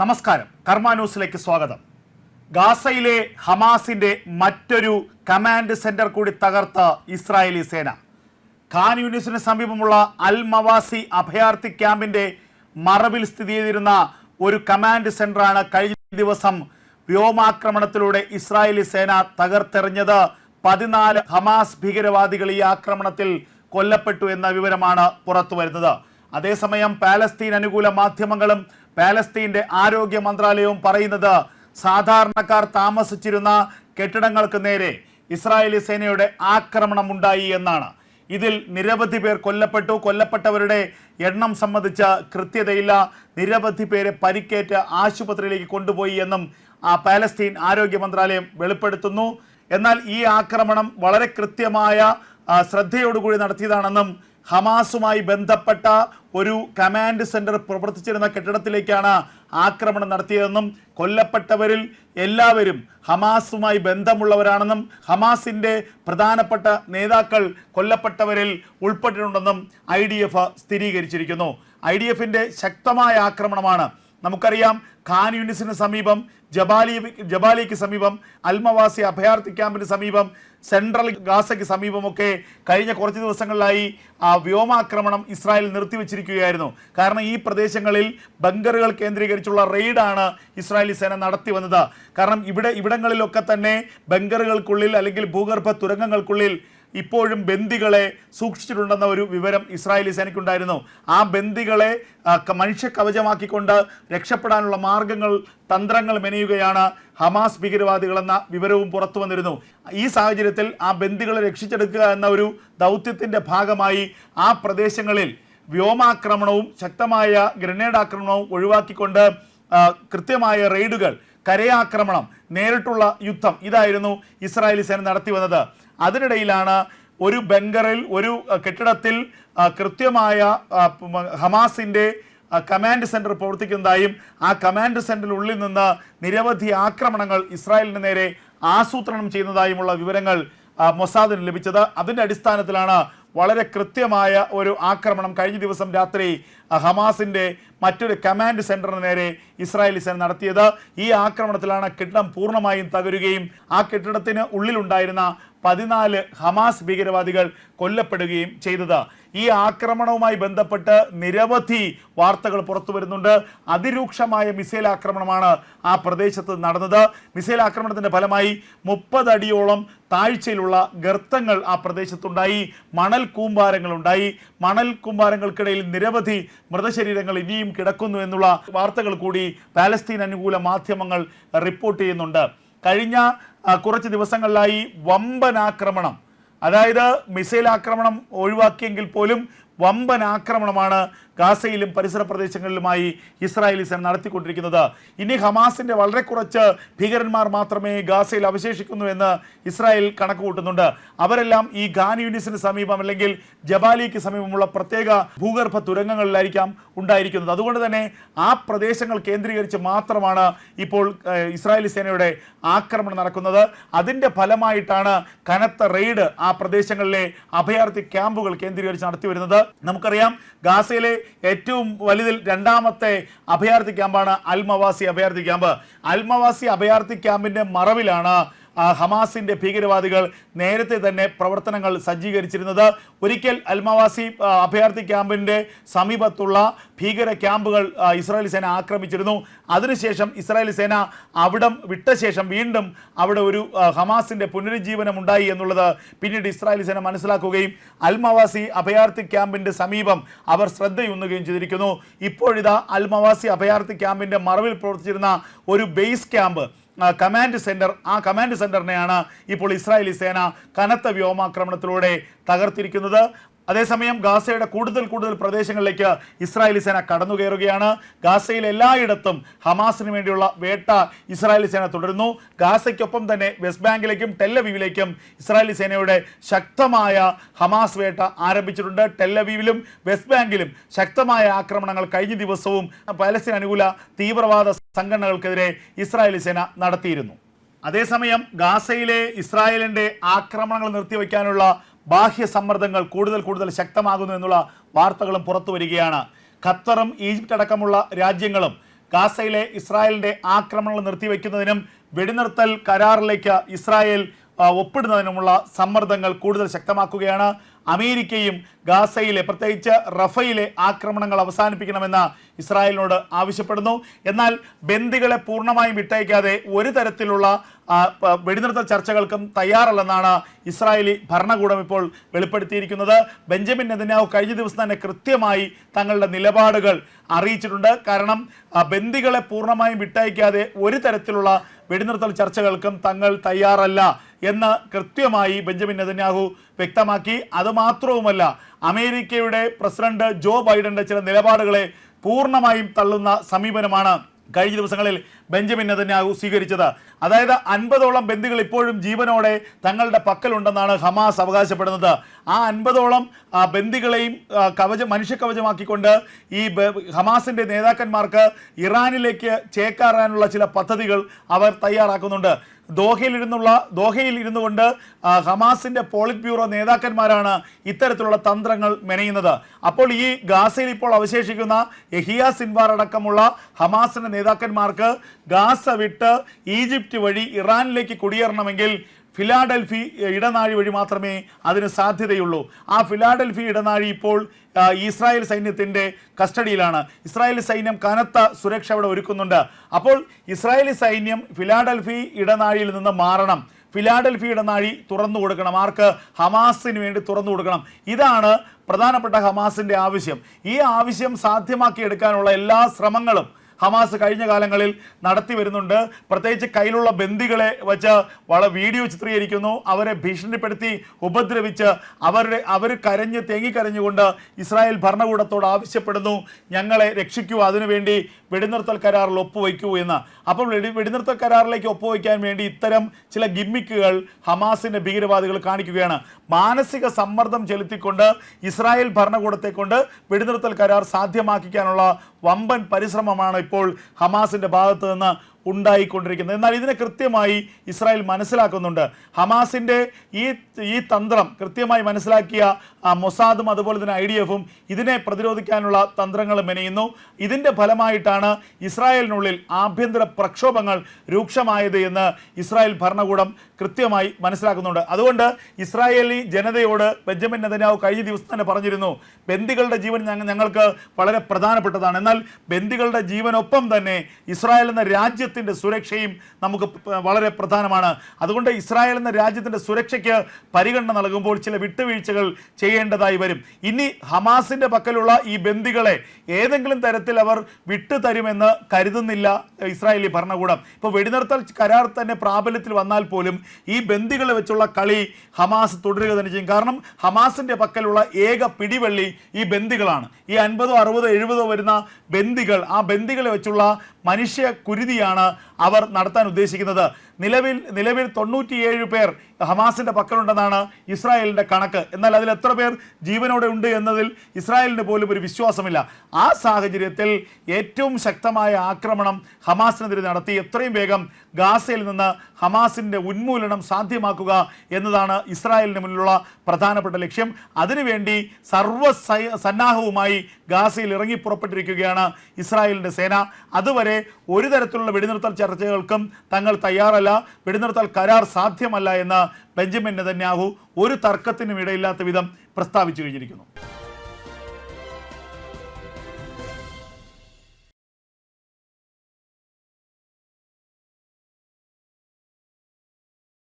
നമസ്കാരം. കർമ്മ ന്യൂസിലേക്ക് സ്വാഗതം. ഗാസയിലെ ഹമാസിന്റെ മറ്റൊരു കമാൻഡ് സെന്റർ കൂടി തകർത്ത ഇസ്രായേലി സേന. ഖാൻ യൂണിസിന് സമീപമുള്ള അൽ മവാസി അഭയാർത്ഥി ക്യാമ്പിന്റെ മറവിൽ സ്ഥിതി ചെയ്തിരുന്ന ഒരു കമാൻഡ് സെന്ററാണ് കഴിഞ്ഞ ദിവസം വ്യോമാക്രമണത്തിലൂടെ ഇസ്രായേലി സേന തകർത്തെറിഞ്ഞത്. പതിനാല് ഹമാസ് ഭീകരവാദികൾ ഈ ആക്രമണത്തിൽ കൊല്ലപ്പെട്ടു എന്ന വിവരമാണ് പുറത്തു വരുന്നത് അതേസമയം പാലസ്തീൻ അനുകൂല മാധ്യമങ്ങളും പാലസ്തീന്റെ ആരോഗ്യ മന്ത്രാലയവും പറയുന്നത് സാധാരണക്കാർ താമസിച്ചിരുന്ന കെട്ടിടങ്ങൾക്ക് നേരെ ഇസ്രായേലി സേനയുടെ ആക്രമണം ഉണ്ടായി എന്നാണ്. ഇതിൽ നിരവധി പേർ കൊല്ലപ്പെട്ടു. കൊല്ലപ്പെട്ടവരുടെ എണ്ണം സംബന്ധിച്ച കൃത്യതയില്ല. നിരവധി പേരെ പരിക്കേറ്റ് ആശുപത്രിയിലേക്ക് കൊണ്ടുപോയി എന്നും ആ പാലസ്തീൻ ആരോഗ്യ മന്ത്രാലയം വെളിപ്പെടുത്തുന്നു. എന്നാൽ ഈ ആക്രമണം വളരെ കൃത്യമായ ശ്രദ്ധയോടുകൂടി നടത്തിയതാണെന്നും ഹമാസുമായി ബന്ധപ്പെട്ട ഒരു കമാൻഡ് സെന്റർ പ്രവർത്തിച്ചിരുന്ന കെട്ടിടത്തിലേക്കാണ് ആക്രമണം നടത്തിയതെന്നും കൊല്ലപ്പെട്ടവരിൽ എല്ലാവരും ഹമാസുമായി ബന്ധമുള്ളവരാണെന്നും ഹമാസിന്റെ പ്രധാനപ്പെട്ട നേതാക്കൾ കൊല്ലപ്പെട്ടവരിൽ ഉൾപ്പെട്ടിട്ടുണ്ടെന്നും ഐ സ്ഥിരീകരിച്ചിരിക്കുന്നു. ഐ ശക്തമായ ആക്രമണമാണ്. നമുക്കറിയാം ഖാൻ യൂണിസിന് സമീപം ജബാലി ജബാലിക്ക് സമീപം അൽമവാസി അഭയാർത്ഥി ക്യാമ്പിന് സമീപം സെൻട്രൽ ഗാസയ്ക്ക് സമീപമൊക്കെ കഴിഞ്ഞ കുറച്ച് ദിവസങ്ങളിലായി ആ വ്യോമാക്രമണം ഇസ്രായേൽ നിർത്തിവെച്ചിരിക്കുകയായിരുന്നു. കാരണം ഈ പ്രദേശങ്ങളിൽ ബങ്കറുകൾ കേന്ദ്രീകരിച്ചുള്ള റെയ്ഡാണ് ഇസ്രായേലി സേന നടത്തി വന്നത് കാരണം ഇവിടെ ഇവിടങ്ങളിലൊക്കെ തന്നെ ബങ്കറുകൾക്കുള്ളിൽ അല്ലെങ്കിൽ ഭൂഗർഭ തുരങ്കങ്ങൾക്കുള്ളിൽ ഇപ്പോഴും ബന്ദികളെ സൂക്ഷിച്ചിട്ടുണ്ടെന്ന ഒരു വിവരം ഇസ്രായേലി സേനയ്ക്കുണ്ടായിരുന്നു. ആ ബന്ദികളെ മനുഷ്യ കവചമാക്കിക്കൊണ്ട് രക്ഷപ്പെടാനുള്ള മാർഗങ്ങൾ തന്ത്രങ്ങൾ മെനയുകയാണ് ഹമാസ് ഭീകരവാദികളെന്ന വിവരവും പുറത്തു വന്നിരുന്നു. ഈ സാഹചര്യത്തിൽ ആ ബന്ദികളെ രക്ഷിച്ചെടുക്കുക എന്ന ഒരു ദൗത്യത്തിന്റെ ഭാഗമായി ആ പ്രദേശങ്ങളിൽ വ്യോമാക്രമണവും ശക്തമായ ഗ്രനേഡ് ആക്രമണവും ഒഴിവാക്കിക്കൊണ്ട് കൃത്യമായ റെയ്ഡുകൾ കരയാക്രമണം നേരിട്ടുള്ള യുദ്ധം. ഇതായിരുന്നു ഇസ്രായേലി സേന നടത്തി വന്നത്. അതിനിടയിലാണ് ഒരു ബംഗറിൽ ഒരു കെട്ടിടത്തിൽ കൃത്യമായ ഹമാസിന്റെ കമാൻഡ് സെന്റർ പ്രവർത്തിക്കുന്നതായും ആ കമാൻഡ് സെന്ററിനുള്ളിൽ നിന്ന് നിരവധി ആക്രമണങ്ങൾ ഇസ്രായേലിന് നേരെ ആസൂത്രണം ചെയ്യുന്നതായുമുള്ള വിവരങ്ങൾ മൊസാദിന് ലഭിച്ചത്. അതിന്റെ അടിസ്ഥാനത്തിലാണ് വളരെ കൃത്യമായ ഒരു ആക്രമണം. കഴിഞ്ഞ ദിവസം രാത്രി ഹമാസിന്റെ മറ്റൊരു കമാൻഡ് സെന്ററിന് നേരെ ഇസ്രായേലി സേന നടത്തിയത്. ഈ ആക്രമണത്തിലാണ് കെട്ടിടം പൂർണമായും തകരുകയും ആ കെട്ടിടത്തിന് ഉള്ളിലുണ്ടായിരുന്ന പതിനാല് ഹമാസ് ഭീകരവാദികൾ കൊല്ലപ്പെടുകയും ചെയ്തത്. ഈ ആക്രമണവുമായി ബന്ധപ്പെട്ട് നിരവധി വാർത്തകൾ പുറത്തു വരുന്നുണ്ട്. അതിരൂക്ഷമായ മിസൈൽ ആക്രമണമാണ് ആ പ്രദേശത്ത് നടന്നത്. മിസൈൽ ആക്രമണത്തിന്റെ ഫലമായി മുപ്പത് അടിയോളം താഴ്ചയിലുള്ള ഗർത്തങ്ങൾ ആ പ്രദേശത്തുണ്ടായി മണൽ കൂമ്പാരങ്ങൾ ഉണ്ടായി മണൽ കൂമ്പാരങ്ങൾക്കിടയിൽ നിരവധി മൃതശരീരങ്ങൾ ഇനിയും കിടക്കുന്നു എന്നുള്ള വാർത്തകൾ കൂടി പാലസ്തീൻ അനുകൂല മാധ്യമങ്ങൾ റിപ്പോർട്ട് ചെയ്യുന്നുണ്ട്. കഴിഞ്ഞ കുറച്ച് ദിവസങ്ങളിലായി വമ്പൻ ആക്രമണം അതായത് മിസൈൽ ആക്രമണം ഒഴിവാക്കിയെങ്കിൽ പോലും വമ്പൻ ആക്രമണമാണ് ഗാസയിലും പരിസര പ്രദേശങ്ങളിലുമായി ഇസ്രായേലി സേന നടത്തിക്കൊണ്ടിരിക്കുന്നത്. ഇനി ഹമാസിന്റെ വളരെ കുറച്ച് ഭീകരന്മാർ മാത്രമേ ഗാസയിൽ അവശേഷിക്കുന്നു എന്ന് ഇസ്രായേൽ കണക്ക് കൂട്ടുന്നുണ്ട് അവരെല്ലാം ഈ ഖാൻ യൂണിസിന് സമീപം അല്ലെങ്കിൽ ജബാലിക്ക് സമീപമുള്ള പ്രത്യേക ഭൂഗർഭ തുരങ്കങ്ങളിലായിരിക്കാം ഉണ്ടായിരിക്കുന്നത്. അതുകൊണ്ട് തന്നെ ആ പ്രദേശങ്ങൾ കേന്ദ്രീകരിച്ച് മാത്രമാണ് ഇപ്പോൾ ഇസ്രായേലി സേനയുടെ ആക്രമണം നടക്കുന്നത്. അതിന്റെ ഫലമായിട്ടാണ് കനത്ത റെയ്ഡ് ആ പ്രദേശങ്ങളിലെ അഭയാർത്ഥി ക്യാമ്പുകൾ കേന്ദ്രീകരിച്ച് നടത്തി വരുന്നത് നമുക്കറിയാം ഗാസയിലെ ഏറ്റവും വലുതിൽ രണ്ടാമത്തെ അഭയാർത്ഥി ക്യാമ്പാണ് അൽമവാസി അഭയാർത്ഥി ക്യാമ്പ്. അൽമവാസി അഭയാർത്ഥി ക്യാമ്പിന്റെ മറവിലാണ് ആ, ഹമാസിന്റെ ഭീകരവാദികൾ നേരത്തെ തന്നെ പ്രവർത്തനങ്ങൾ സജ്ജീകരിച്ചിരുന്നത്. ഒരിക്കൽ അൽമവാസി അഭയാർത്ഥി ക്യാമ്പിന്റെ സമീപത്തുള്ള ഭീകര ക്യാമ്പുകൾ ഇസ്രായേൽ സേന ആക്രമിച്ചിരുന്നു. അതിനുശേഷം ഇസ്രായേൽ സേന അവിടം വിട്ട ശേഷം വീണ്ടും അവിടെ ഒരു ഹമാസിന്റെ പുനരുജ്ജീവനം ഉണ്ടായി എന്നുള്ളത് പിന്നീട് ഇസ്രായേൽ സേന മനസ്സിലാക്കുകയും അൽമവാസി അഭയാർത്ഥി ക്യാമ്പിന്റെ സമീപം അവർ ശ്രദ്ധയുന്നുകയും ചെയ്തിരിക്കുന്നു. ഇപ്പോഴിതാ അൽമവാസി അഭയാർത്ഥി ക്യാമ്പിന്റെ മറവിൽ പ്രവർത്തിച്ചിരുന്ന ഒരു ബേസ് ക്യാമ്പ് കമാൻഡ് സെന്റർ ആ കമാൻഡ് സെന്ററിനെയാണ് ഇപ്പോൾ ഇസ്രായേലി സേന കനത്ത വ്യോമാക്രമണത്തിലൂടെ തകർത്തിരിക്കുന്നത്. അതേസമയം ഗാസയുടെ കൂടുതൽ കൂടുതൽ പ്രദേശങ്ങളിലേക്ക് ഇസ്രായേലി സേന കടന്നു കയറുകയാണ്. ഗാസയിൽ എല്ലായിടത്തും ഹമാസിന് വേണ്ടിയുള്ള വേട്ട ഇസ്രായേലി സേന തുടരുന്നു. ഗാസയ്ക്കൊപ്പം തന്നെ വെസ്റ്റ് ബാങ്കിലേക്കും ടെല്ലവീവിലേക്കും ഇസ്രായേലി സേനയുടെ ശക്തമായ ഹമാസ് വേട്ട ആരംഭിച്ചിട്ടുണ്ട്. ടെല്ലവീവിലും വെസ്റ്റ് ബാങ്കിലും ശക്തമായ ആക്രമണങ്ങൾ കഴിഞ്ഞ ദിവസവും പാലസ്തീൻ അനുകൂല തീവ്രവാദ സംഘടനകൾക്കെതിരെ ഇസ്രായേലി സേന നടത്തിയിരുന്നു. അതേസമയം ഗാസയിലെ ഇസ്രായേലിന്റെ ആക്രമണങ്ങൾ നിർത്തിവെക്കാനുള്ള ബാഹ്യ സമ്മർദ്ദങ്ങൾ കൂടുതൽ കൂടുതൽ ശക്തമാകുന്നു എന്നുള്ള വാർത്തകളും പുറത്തു വരികയാണ്. ഖത്തറും ഈജിപ്റ്റ് അടക്കമുള്ള രാജ്യങ്ങളും ഗാസയിലെ ഇസ്രായേലിന്റെ ആക്രമണങ്ങൾ നിർത്തിവെക്കുന്നതിനും വെടിനിർത്തൽ കരാറിലേക്ക് ഇസ്രായേൽ ഒപ്പിടുന്നതിനുമുള്ള സമ്മർദ്ദങ്ങൾ കൂടുതൽ ശക്തമാക്കുകയാണ്. അമേരിക്കയും ഗാസയിലെ പ്രത്യേകിച്ച് റഫയിലെ ആക്രമണങ്ങൾ അവസാനിപ്പിക്കണമെന്ന് ഇസ്രായേലിനോട് ആവശ്യപ്പെടുന്നു. എന്നാൽ ബന്ദികളെ പൂർണമായും വിട്ടയക്കാതെ ഒരു തരത്തിലുള്ള വെടിനിർത്തൽ ചർച്ചകൾക്കും തയ്യാറല്ലെന്നാണ് ഇസ്രായേലി ഭരണകൂടം ഇപ്പോൾ വെളിപ്പെടുത്തിയിരിക്കുന്നത്. ബെഞ്ചമിൻ നെതന്യാഹു കഴിഞ്ഞ ദിവസം തന്നെ കൃത്യമായി തങ്ങളുടെ നിലപാടുകൾ അറിയിച്ചിട്ടുണ്ട്. കാരണം ബന്ദികളെ പൂർണമായും വിട്ടയക്കാതെ ഒരു തരത്തിലുള്ള വെടിനിർത്തൽ ചർച്ചകൾക്കും തങ്ങൾ തയ്യാറല്ല എന്ന് കൃത്യമായി ബെഞ്ചമിൻ നെതന്യാഹു വ്യക്തമാക്കി. അതുമാത്രവുമല്ല അമേരിക്കയുടെ പ്രസിഡന്റ് ജോ ബൈഡന്റെ ചില നിലപാടുകളെ പൂർണമായും തള്ളുന്ന സമീപനമാണ് കഴിഞ്ഞ ദിവസങ്ങളിൽ ബെഞ്ചമിൻ നെതന്യാഹു സ്വീകരിച്ചത്. അതായത് അൻപതോളം ബന്ദികൾ ഇപ്പോഴും ജീവനോടെ തങ്ങളുടെ പക്കലുണ്ടെന്നാണ് ഹമാസ് അവകാശപ്പെടുന്നത്. ആ അൻപതോളം ബന്ദികളെയും കവചം മനുഷ്യക്കവചമാക്കിക്കൊണ്ട് ഈ ഹമാസിന്റെ നേതാക്കന്മാർക്ക് ഇറാനിലേക്ക് ചേക്കാറാനുള്ള ചില പദ്ധതികൾ അവർ തയ്യാറാക്കുന്നുണ്ട്. ദോഹയിൽ ഇരുന്നുള്ള ദോഹയിൽ ഇരുന്നു കൊണ്ട് ഹമാസിന്റെ പോളിറ്റ് ബ്യൂറോ നേതാക്കന്മാരാണ് ഇത്തരത്തിലുള്ള തന്ത്രങ്ങൾ മെനയുന്നത്. അപ്പോൾ ഈ ഗാസയിൽ ഇപ്പോൾ അവശേഷിക്കുന്ന യഹിയ സിൻവാർ അടക്കമുള്ള ഹമാസിന്റെ നേതാക്കന്മാർക്ക് ഗാസ വിട്ട് ഈജിപ്റ്റ് വഴി ഇറാനിലേക്ക് കുടിയേറണമെങ്കിൽ ഫിലാഡൽഫി ഇടനാഴി വഴി മാത്രമേ അതിന് സാധ്യതയുള്ളൂ. ആ ഫിലാഡൽഫി ഇടനാഴി ഇപ്പോൾ ഇസ്രായേൽ സൈന്യത്തിന്റെ കസ്റ്റഡിയിലാണ്. ഇസ്രായേൽ സൈന്യം കനത്ത സുരക്ഷ അവിടെ ഒരുക്കുന്നുണ്ട്. അപ്പോൾ ഇസ്രായേലി സൈന്യം ഫിലാഡൽഫി ഇടനാഴിയിൽ നിന്ന് മാറണം. ഫിലാഡൽഫി ഇടനാഴി തുറന്നു കൊടുക്കണം. ആർക്ക്? ഹമാസിന് വേണ്ടി തുറന്നു കൊടുക്കണം. ഇതാണ് പ്രധാനപ്പെട്ട ഹമാസിന്റെ ആവശ്യം. ഈ ആവശ്യം സാധ്യമാക്കിയെടുക്കാനുള്ള എല്ലാ ശ്രമങ്ങളും ഹമാസ് കഴിഞ്ഞ കാലങ്ങളിൽ നടത്തി വരുന്നുണ്ട്. പ്രത്യേകിച്ച് കയ്യിലുള്ള ബന്ദികളെ വച്ച് വള വീഡിയോ ചിത്രീകരിക്കുന്നു. അവരെ ഭീഷണിപ്പെടുത്തി ഉപദ്രവിച്ച് അവരുടെ അവർ കരഞ്ഞ് തേങ്ങിക്കരഞ്ഞുകൊണ്ട് ഇസ്രായേൽ ഭരണകൂടത്തോട് ആവശ്യപ്പെടുന്നു. ഞങ്ങളെ രക്ഷിക്കൂ അതിനുവേണ്ടി വെടിനിർത്തൽ കരാറിൽ ഒപ്പുവയ്ക്കൂ എന്ന്. അപ്പോൾ വെടിനിർത്തൽ കരാറിലേക്ക് ഒപ്പുവയ്ക്കാൻ വേണ്ടി ഇത്തരം ചില ഗിമ്മിക്കുകൾ ഹമാസിന്റെ ഭീകരവാദികൾ കാണിക്കുകയാണ്. മാനസിക സമ്മർദ്ദം ചെലുത്തിക്കൊണ്ട് ഇസ്രായേൽ ഭരണകൂടത്തെ കൊണ്ട് വെടിനിർത്തൽ കരാർ സാധ്യമാക്കിക്കാനുള്ള വമ്പൻ പരിശ്രമമാണ് ഇപ്പോൾ ഹമാസിന്റെ ഭാഗത്ത് നിന്ന് ഉണ്ടായിക്കൊണ്ടിരിക്കുന്നത്. എന്നാൽ ഇതിനെ കൃത്യമായി ഇസ്രായേൽ മനസ്സിലാക്കുന്നുണ്ട്. ഹമാസിന്റെ ഈ ഈ തന്ത്രം കൃത്യമായി മനസ്സിലാക്കിയ മൊസാദും അതുപോലെ തന്നെ ഐ ഡി എഫും ഇതിനെ പ്രതിരോധിക്കാനുള്ള തന്ത്രങ്ങൾ മെനയുന്നു ഇതിന്റെ ഫലമായിട്ടാണ് ഇസ്രായേലിനുള്ളിൽ ആഭ്യന്തര പ്രക്ഷോഭങ്ങൾ രൂക്ഷമായത് എന്ന് ഇസ്രായേൽ ഭരണകൂടം കൃത്യമായി മനസ്സിലാക്കുന്നുണ്ട്. അതുകൊണ്ട് ഇസ്രായേലി ജനതയോട് ബെഞ്ചമിൻ നെതന്യാവ് കഴിഞ്ഞ ദിവസം തന്നെ പറഞ്ഞിരുന്നു ബന്ദികളുടെ ജീവൻ ഞങ്ങൾക്ക് വളരെ പ്രധാനപ്പെട്ടതാണ്. എന്നാൽ ബന്ദികളുടെ ജീവനൊപ്പം തന്നെ ഇസ്രായേൽ എന്ന രാജ്യത്തിന്റെ സുരക്ഷയും നമുക്ക് വളരെ പ്രധാനമാണ്. അതുകൊണ്ട് ഇസ്രായേൽ എന്ന രാജ്യത്തിന്റെ സുരക്ഷയ്ക്ക് പരിഗണന നൽകുമ്പോൾ ചില വിട്ടുവീഴ്ചകൾ ചെയ്യേണ്ടതായി വരും. ഇനി ഹമാസിന്റെ പക്കലുള്ള ഈ ബന്ദികളെ ഏതെങ്കിലും തരത്തിൽ അവർ വിട്ടുതരുമെന്ന് കരുതുന്നില്ല ഇസ്രായേലി ഭരണകൂടം. ഇപ്പോൾ വെടിനിർത്തൽ കരാർ തന്നെ പ്രാബല്യത്തിൽ വന്നാൽ പോലും ഈ ബന്ദികളെ വെച്ചുള്ള കളി ഹമാസ് തുടരുക തന്നെ ചെയ്യും. കാരണം ഹമാസിന്റെ പക്കലുള്ള ഏക പിടിവള്ളി ഈ ബന്ദികളാണ്. ഈ അൻപതോ അറുപതോ എഴുപതോ വരുന്ന ബന്ദികൾ ആ ബന്ദികളെ വെച്ചുള്ള മനുഷ്യ കുരുതിയാണ് uh, അവർ നടത്താൻ ഉദ്ദേശിക്കുന്നത്. നിലവിൽ നിലവിൽ തൊണ്ണൂറ്റിയേഴ് പേർ ഹമാസിന്റെ പക്കലുണ്ടെന്നാണ് ഇസ്രായേലിന്റെ കണക്ക്. എന്നാൽ അതിൽ എത്ര പേർ ജീവനോടെ ഉണ്ട് എന്നതിൽ ഇസ്രായേലിന് പോലും ഒരു വിശ്വാസമില്ല. ആ സാഹചര്യത്തിൽ ഏറ്റവും ശക്തമായ ആക്രമണം ഹമാസിനെതിരെ നടത്തി എത്രയും വേഗം ഗാസയിൽ നിന്ന് ഹമാസിന്റെ ഉന്മൂലനം സാധ്യമാക്കുക എന്നതാണ് ഇസ്രായേലിന് മുന്നിലുള്ള പ്രധാനപ്പെട്ട ലക്ഷ്യം. അതിനുവേണ്ടി സർവ സന്നാഹവുമായി ഗാസയിൽ ഇറങ്ങി പുറപ്പെട്ടിരിക്കുകയാണ് ഇസ്രായേലിന്റെ സേന. അതുവരെ ഒരു തരത്തിലുള്ള വെടിനിർത്തൽ ചർച്ചകൾക്കും തങ്ങൾ തയ്യാറല്ല. വെടിനിർത്തൽ കരാർ സാധ്യമല്ല എന്ന് ബെഞ്ചമിൻ നെതന്യാഹു ഒരു തർക്കത്തിനും ഇടയില്ലാത്ത വിധം പ്രസ്താവിച്ചു കഴിഞ്ഞിരിക്കുന്നു.